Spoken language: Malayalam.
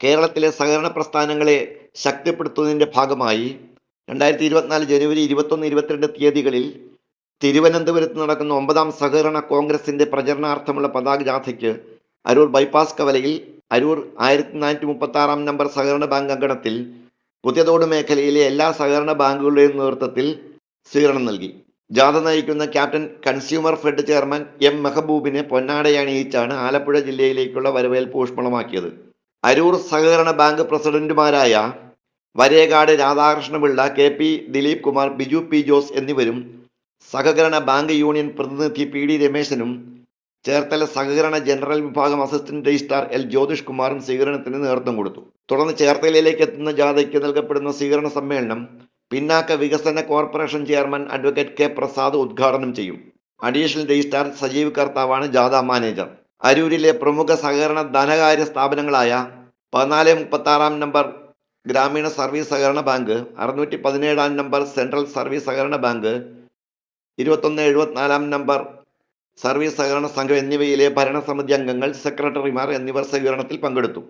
കേരളത്തിലെ സഹകരണ പ്രസ്ഥാനങ്ങളെ ശക്തിപ്പെടുത്തുന്നതിന്റെ ഭാഗമായി രണ്ടായിരത്തി ഇരുപത്തിനാല് ജനുവരി ഇരുപത്തൊന്ന് ഇരുപത്തിരണ്ട് തീയതികളിൽ തിരുവനന്തപുരത്ത് നടക്കുന്ന ഒമ്പതാം സഹകരണ കോൺഗ്രസിന്റെ പ്രചരണാർത്ഥമുള്ള പതാക ജാഥയ്ക്ക് അരൂർ ബൈപ്പാസ് കവലയിൽ അരൂർ ആയിരത്തി നാനൂറ്റി മുപ്പത്തി ആറാം നമ്പർ സഹകരണ ബാങ്ക് അങ്കണത്തിൽ പുതിയതോട് മേഖലയിലെ എല്ലാ സഹകരണ ബാങ്കുകളുടെയും നേതൃത്വത്തിൽ സ്വീകരണം നൽകി. ജാഥ നയിക്കുന്ന captain consumer fed chairman M മെഹബൂബിനെ പൊന്നാടയണിയിച്ചാണ് ആലപ്പുഴ ജില്ലയിലേക്കുള്ള വരവേൽപ്പ് ഊഷ്മളമാക്കിയത്. അരൂർ സഹകരണ ബാങ്ക് പ്രസിഡന്റുമാരായ Varekad Radhakrishnapillai K P Dileep Kumar Biju P Jose എന്നിവരും സഹകരണ ബാങ്ക് യൂണിയൻ പ്രതിനിധി പി ഡി രമേശനും ചേർത്തല സഹകരണ ജനറൽ വിഭാഗം അസിസ്റ്റന്റ് രജിസ്ട്രാർ എൽ ജ്യോതിഷ് കുമാറും സ്വീകരണത്തിന് നേതൃത്വം കൊടുത്തു. തുടർന്ന് ചേർത്തലയിലേക്ക് എത്തുന്ന ജാഥയ്ക്ക് നൽകപ്പെടുന്ന സ്വീകരണ സമ്മേളനം പിന്നാക്ക വികസന corporation chairman advocate K Prasad ഉദ്ഘാടനം ചെയ്യും. അഡീഷണൽ രജിസ്ട്രാർ സജീവ് കർത്താവാണ് ജാഥ മാനേജർ. അരൂരിലെ പ്രമുഖ സഹകരണ ധനകാര്യ സ്ഥാപനങ്ങളായ പതിനാല് മുപ്പത്തി ആറാം നമ്പർ ഗ്രാമീണ സർവീസ് സഹകരണ ബാങ്ക് അറുന്നൂറ്റി പതിനേഴാം നമ്പർ സെൻട്രൽ സർവീസ് സഹകരണ ബാങ്ക് ഇരുപത്തൊന്ന് എഴുപത്തിനാലാം നമ്പർ സർവീസ് സഹകരണ സംഘം എന്നിവയിലെ ഭരണസമിതി അംഗങ്ങൾ സെക്രട്ടറിമാർ എന്നിവർ സഹകരണത്തിൽ പങ്കെടുത്തു.